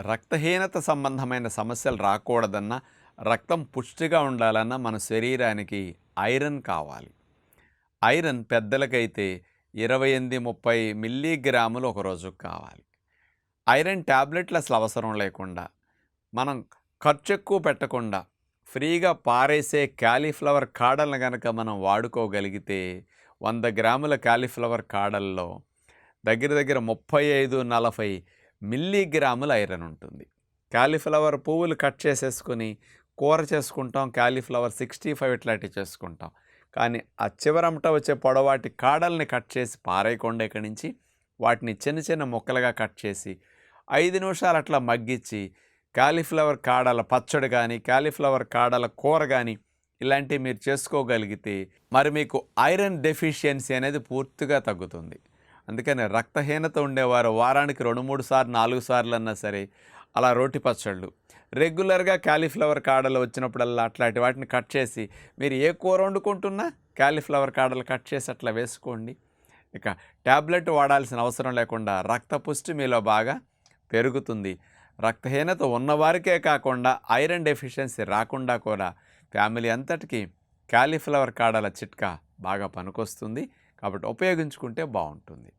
రక్తహీనత సంబంధమైన సమస్యలు రాకూడదన్నా రక్తం పుష్టిగా ఉండాలన్నా మన శరీరానికి ఐరన్ కావాలి. ఐరన్ పెద్దలకైతే ఇరవై ఎనిమిది ముప్పై మిల్లీగ్రాములు ఒక రోజుకు కావాలి. ఐరన్ ట్యాబ్లెట్లు అసలు అవసరం లేకుండా మనం ఖర్చు ఎక్కువ పెట్టకుండా ఫ్రీగా పారేసే క్యాలీఫ్లవర్ కాడలను కనుక మనం వాడుకోగలిగితే వంద గ్రాముల క్యాలీఫ్లవర్ కాడల్లో దగ్గర దగ్గర ముప్పై ఐదు నలభై మిల్లీగ్రాముల ఐరన్ ఉంటుంది. క్యాలీఫ్లవర్ పువ్వులు కట్ చేసేసుకొని కూర చేసుకుంటాం క్యాలీఫ్లవర్ సిక్స్టీ ఫైవ్ ఇట్లాంటివి చేసుకుంటాం. కానీ ఆ చివరమట వచ్చే పొడవాటి కాడల్ని కట్ చేసి పారేయకుండా ఇక్కడి నుంచి వాటిని చిన్న చిన్న ముక్కలుగా కట్ చేసి ఐదు నిమిషాలు అట్లా మగ్గించి కాలీఫ్లవర్ కాడల పచ్చడి కానీ కాలీఫ్లవర్ కాడల కూర కానీ ఇలాంటివి మీరు చేసుకోగలిగితే మరి మీకు ఐరన్ డెఫిషియన్సీ అనేది పూర్తిగా తగ్గుతుంది. అందుకని రక్తహీనత ఉండేవారు వారానికి రెండు మూడు సార్లు నాలుగు సార్లు అన్నా సరే అలా రోటి పచ్చళ్ళు. రెగ్యులర్గా కాలీఫ్లవర్ కాడలు వచ్చినప్పుడల్లా అట్లాంటి వాటిని కట్ చేసి మీరు ఏ కూర వండుకుంటున్నా కాలీఫ్లవర్ కాడలు కట్ చేసి అట్లా వేసుకోండి. ఇక ట్యాబ్లెట్ వాడాల్సిన అవసరం లేకుండా రక్త పుష్టి మీలో బాగా పెరుగుతుంది. రక్తహీనత ఉన్నవారికే కాకుండా ఐరన్ డెఫిషియన్సీ రాకుండా కూడా ఫ్యామిలీ అంతటికి కాలీఫ్లవర్ కాడల చిట్కా బాగా పనికొస్తుంది. కాబట్టి ఉపయోగించుకుంటే బాగుంటుంది.